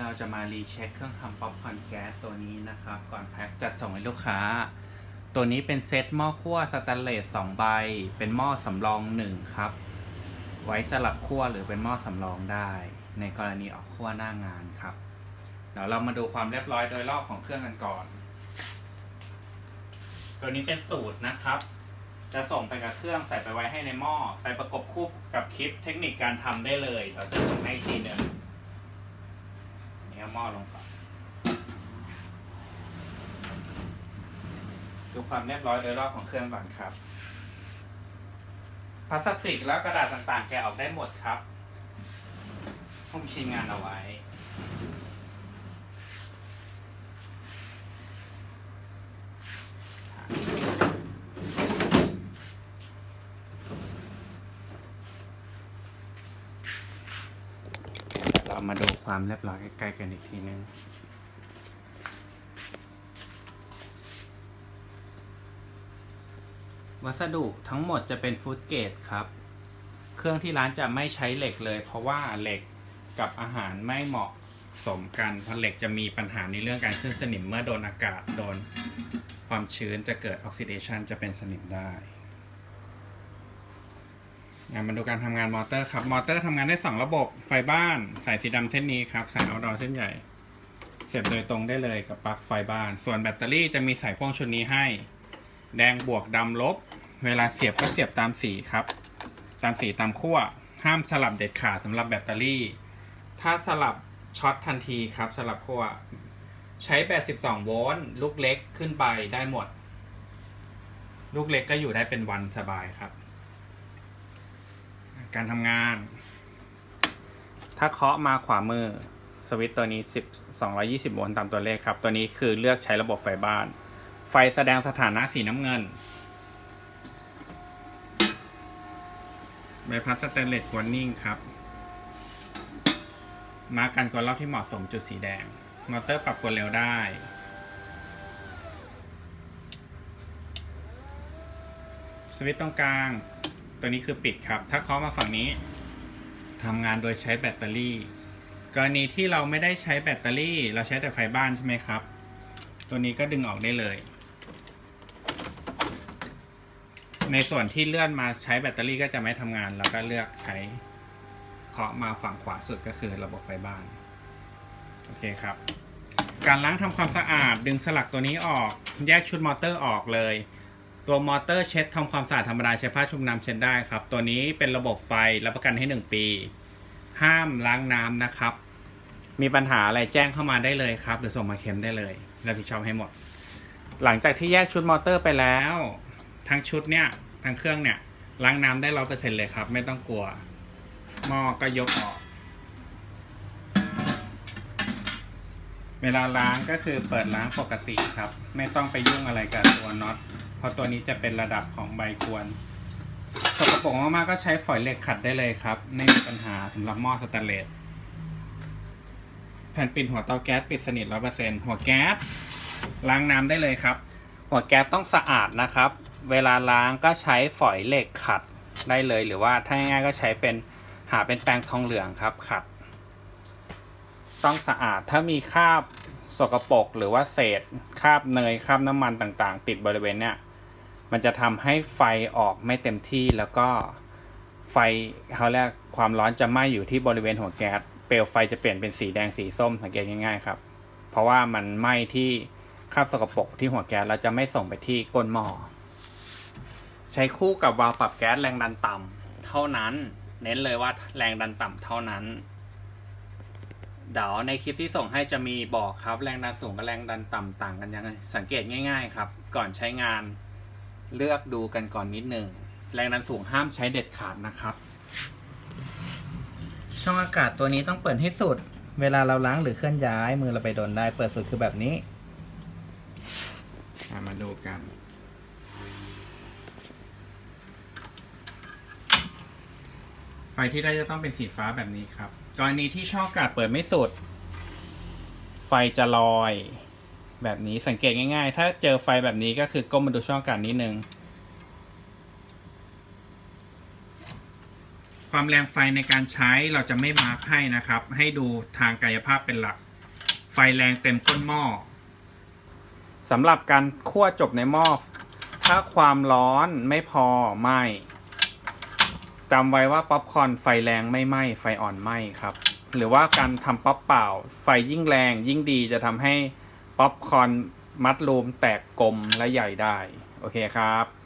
เราจะมารีเช็คเครื่องทำป๊อปคอร์นแก๊สตัวนี้นะครับ ก่อนแพ็คจัดส่งให้ลูกค้า ตัวนี้เป็นเซตหม้อคั่วสแตนเลส2ใบ เป็นหม้อสำรอง1ครับ ไว้สลับคั่วหรือเป็นหม้อสำรองได้ ในกรณีออกคั่วหน้างานครับ เดี๋ยวเรามาดูความเรียบร้อยโดยรอบของเครื่องกันก่อน ตัวนี้เป็นสูตรนะครับ จะส่งไปกับเครื่องใส่ไปไว้ให้ในหม้อไปประกบคู่กับคลิปเทคนิคการทำได้เลยเราจะส่งให้อีกทีหนึ่ง นี่หม้อลงก่อนดูความเรียบร้อยโดยรอบของเครื่องก่อนครับพลาสติกแล้วกระดาษต่างๆ แกออกได้หมดครับผมชิ้นงานเอาไว้ เรามาดูความเรียบร้อยใกล้ๆกันอีกทีนึงวัสดุทั้งหมดจะเป็นฟูดเกรดครับ เครื่องที่ร้านจะไม่ใช้เหล็กเลย เพราะว่าเหล็กกับอาหารไม่เหมาะสมกันเพราะเหล็กจะมีปัญหาในเรื่องการขึ้นสนิมเมื่อโดนอากาศโดนความชื้นจะเกิดออกซิเดชันจะเป็นสนิมได้ มาดูการทำงานมอเตอร์ครับ มอเตอร์ทำงานได้ 2 ระบบ ไฟบ้าน สายสีดำเส้นนี้ครับ สายเอาดอเส้นใหญ่ เสียบโดยตรงได้เลยกับปลั๊กไฟบ้าน ส่วนแบตเตอรี่จะมีสายพ่วงชุดนี้ให้ แดงบวกดำลบ เวลาเสียบก็เสียบตามสีครับ ตามสีตามขั้ว ห้ามสลับเด็ดขาดสำหรับแบตเตอรี่ ถ้าสลับช็อตทันทีครับสลับขั้ว ใช้แบต12 โวลต์ลูกเล็กขึ้นไปได้หมด ลูกเล็กก็อยู่ได้เป็นวันสบายครับ การทำงาน ถ้าเคาะมาขวามือสวิตตัวนี้10 220โวลต์ตามตัวเลขครับ ตัวนี้คือเลือกใช้ระบบไฟบ้าน ไฟแสดงสถานะสีน้ำเงินใบพัดสแตนเลสวอร์นิ่งครับ มาร์กกันกดรอบที่เหมาะสมจุดสีแดง มอเตอร์ปรับกดเร็วได้ สวิตช์ตรงกลาง ตัวนี้คือปิดครับ ถ้าเคาะมาฝั่งนี้ทำงานโดยใช้แบตเตอรี่ กรณีที่เราไม่ได้ใช้แบตเตอรี่ เราใช้แต่ไฟบ้านใช่ไหมครับ ตัวนี้ก็ดึงออกได้เลย ในส่วนที่เลื่อนมาใช้แบตเตอรี่ก็จะไม่ทำงานแล้วก็เลือกใช้เคาะมาฝั่งขวาสุดก็คือระบบไฟบ้าน โอเคครับ การล้างทำความสะอาดดึงสลักตัวนี้ออก แยกชุดมอเตอร์ออกเลย ตัวมอเตอร์เช็ดทำความสะอาดธรรมดาใช้ผ้าชุบน้ำเช็ดได้ครับ ตัวนี้เป็นระบบไฟรับประกันให้ 1 ปี ห้ามล้างน้ำนะครับ มีปัญหาอะไรแจ้งเข้ามาได้เลยครับ หรือส่งมาเค็มได้เลยรับผิดชอบให้หมด หลังจากที่แยกชุดมอเตอร์ไปแล้ว ทั้งชุดเนี่ยทั้งเครื่องเนี่ยล้างน้ำได้ร้อยเปอร์เซ็นเลยครับ ไม่ต้องกลัวหม้อก็ยกออก เวลาล้างก็คือเปิดล้างปกติครับ ไม่ต้องไปยุ่งอะไรกับตัวน็อต เพราะตัวนี้จะเป็นระดับของใบกวนสกปรกมากๆก็ใช้ฝอยเหล็กขัดได้เลยครับ ไม่มีปัญหาสำหรับหม้อสแตนเลสแผ่นปิดหัวเตาแก๊สปิดสนิทร้อยเปอร์เซ็นหัวแก๊สล้างน้ำได้เลยครับ หัวแก๊สต้องสะอาดนะครับ เวลาล้างก็ใช้ฝอยเหล็กขัดได้เลย หรือว่าถ้าง่ายๆก็ใช้เป็นหาเป็นแปรงทองเหลืองครับขัด ต้องสะอาดถ้ามีคราบสกปรกหรือว่าเศษคราบเนยคราบน้ำมันต่างๆ ติดบริเวณเนี้ย มันจะทำให้ไฟออกไม่เต็มที่แล้วก็ไฟเขาเรียกความร้อนจะไหม้อยู่ที่บริเวณหัวแก๊สเปลวไฟจะเปลี่ยนเป็นสีแดงสีส้มสังเกตง่ายๆครับเพราะว่ามันไหม้ที่คราบสกปรกที่หัวแก๊สแล้วจะไม่ส่งไปที่ก้นหม้อใช้คู่กับวาล์วปรับแก๊สแรงดันต่ำเท่านั้น เน้นเลยว่าแรงดันต่ำเท่านั้นเดี๋ยวในคลิปที่ส่งให้จะมีบอกครับแรงดันสูงกับแรงดันต่ำต่างกันยังไงสังเกตง่าย ๆ ครับ ก่อนใช้งาน เลือกดูกันก่อนนิดหนึ่ง แรงดันสูงห้ามใช้เด็ดขาดนะครับ ช่องอากาศตัวนี้ต้องเปิดให้สุด เวลาเราล้างหรือเคลื่อนย้ายมือเราไปโดนได้ เปิดสุดคือแบบนี้มาดูกัน ไฟที่ได้จะต้องเป็นสีฟ้าแบบนี้ครับ กรณีที่ช่องอากาศเปิดไม่สุด ไฟจะลอย แบบนี้สังเกตง่าย ๆ ถ้าเจอไฟแบบนี้ก็คือก้มมาดูช่องอากาศนิดนึง ความแรงไฟในการใช้เราจะไม่มาร์คให้นะครับ ให้ดูทางกายภาพเป็นหลัก ไฟแรงเต็มก้นหม้อสำหรับการคั่วจบในหม้อถ้าความร้อนไม่พอไหมจำไว้ว่าป๊อปคอร์นไฟแรงไม่ไหมไฟอ่อนไหมครับ หรือว่าการทำป๊อปเปล่า ไฟยิ่งแรงยิ่งดีจะทำให้ ป๊อปคอร์นมัดรูมแตกกลมและใหญ่ได้ โอเคครับ